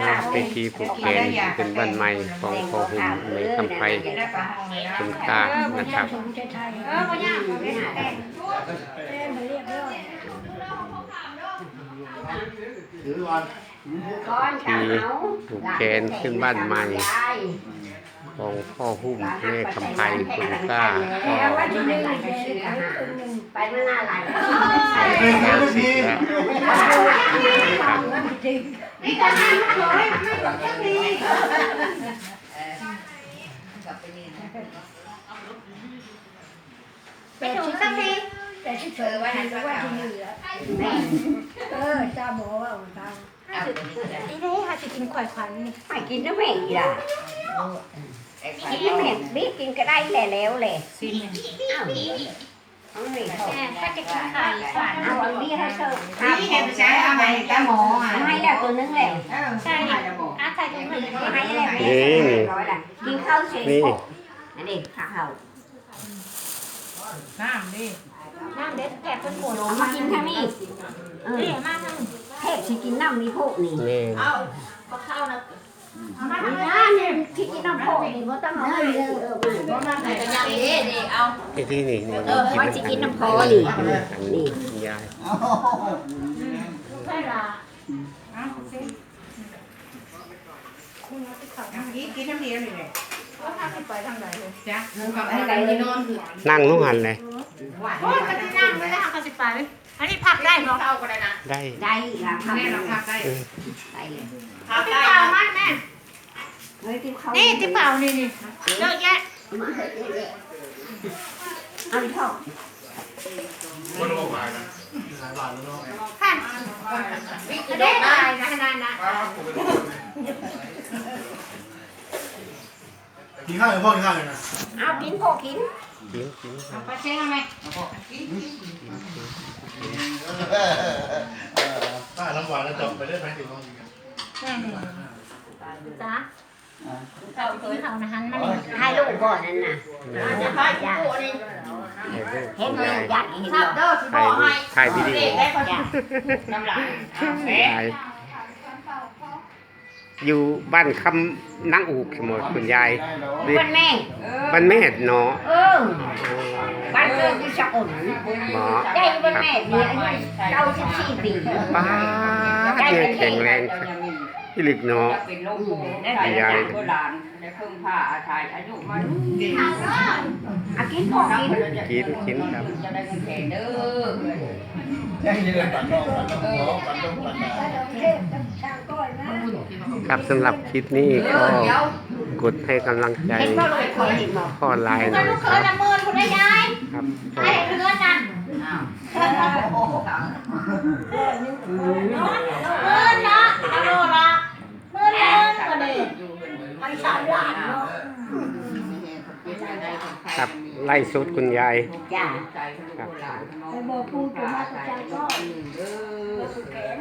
อ่าพิธีผูกแขนเป็นบ้านใหม่ของพ่อหุ่มในคำไพคุณตานะครับเออบ่ยากบ่ยากถือวันที่ผูกแขนขึ้นบ้านใหม่ของพ่อหุ่มแม่คำไพคุณตาก็ไปมาหน้าหลายแล้ว สิแล้วครับนี่ก็ให้ามาเลยไม่ต้องจะมีไปถูกสักทีแต่ที่เจอว่าที่ว่าที่เหลือเออจ้าบอกว่าตามนี่นี่ค่ะจะกินข่อยขวัญนี่ไม่กินน้ำแม่อีล่ะกินน้ำแม่บิ๊กกินก็ได้แหละแล้วแหละซิมอ้าวนี่แม่ถ้าจะกินข่อยขวัญเอาอันนี้ให้เธอนี่เห็นใช้อะไรกะหมออะ แล้วตัวนึงแล้วเออใช่อาใส่ถุงมือเอาให้แล้วแม่ร้อยละกินข้าวเสร็จนี่อันนี้ข้าวน้ำดิน้ำเด็ดแกะเป็นหมดเอามากินทางนี้เออนี่มาทางเทพสิกินน้ำมีพวกนี่นี่ก็เข้านะเอามานี่ทางนะนี่ที่กินน้ำพวกนี่บ่ต้องเอาให้เลยเออมาเป็นอย่างนี้นี่เอาไอ้ที่นี่นี่เออว่าสิกินน้ำพอนี่อันนี้คุณยายใช่ละ เอาสิกินกินน้ำเดียวนี่แหละว่าทางไปทางไหนเลยจ้ะมึงกับอะไรนี่นอนคือนั่งนุ่งหันเลยหวานโอ้ยก็ที่นั่งไม่ได้ทางกสิไปอันนี้ผักได้เนาะเข้าก็ได้นะได้ได้ละแม่เราพักได้ได้เลยพักติ๊ได้เปล่ามันแม่เฮ้ยที่เขานี่ติ๊เปล่านี่นี่เยอะแยะมาให้เยอะๆเอาเท่าท่าน จะได้ตายนะนานนะกินข้าวเลยพ่อกินข้าวเลยนะเอากินพ่อกินกินกินครับไปเช็คเอาไหมถ้าน้ำหวานแล้วจบไปได้ไหมถึงต้องกันจ้าเขาเคยเขานะฮันมันให้ลูกก่อนนั่นน่ะจะไปกูนี่เดี๋ยว เห็นไหมยักษ์เห็นทับบ่เด้อสิบถ่ายอกให้ถ่ายวิดีโอจ้ะน้ำลายถ่ายอยู่บ้านคำนั่งอูกหมดคุณยายดิบ้านแม่บ้านแม่เนาะเออบ้านเกิดที่สะอุ่นหมอได้บ้านแม่มีอายุเก้าสิบสี่ปี ป้าดเนี่ยแข็งแรง พี่ลึกเนาะเป็นโรคโควิดได้หลายอย่างโบราณได้เพิ่งผ้าอาศัยอายุมันอากินพอกินกินกินครับจะได้เงินแขนเด้อยังยืนปันนอกปันนอกปันนอกปันนอกเทพทางก้อยนะครับสำหรับคลิปนี้ก็กดให้กำลังใจเห็นบ่ลูกเคยเห็นบ่พ่อไลน์หเงิน่นอยลูกคเครับยละเมินคุณได้ยายครับก็ให้เงินนั่นอ้าว เงินเนาะเอาโลละเงินเงินก็ได้ ไปสามล้านเนาะ ครับ ไล่สุดคุณยาย จ้ะใจขนมโบราณขนมไปบอกพูดกับมาตะจันก็เด้อแขน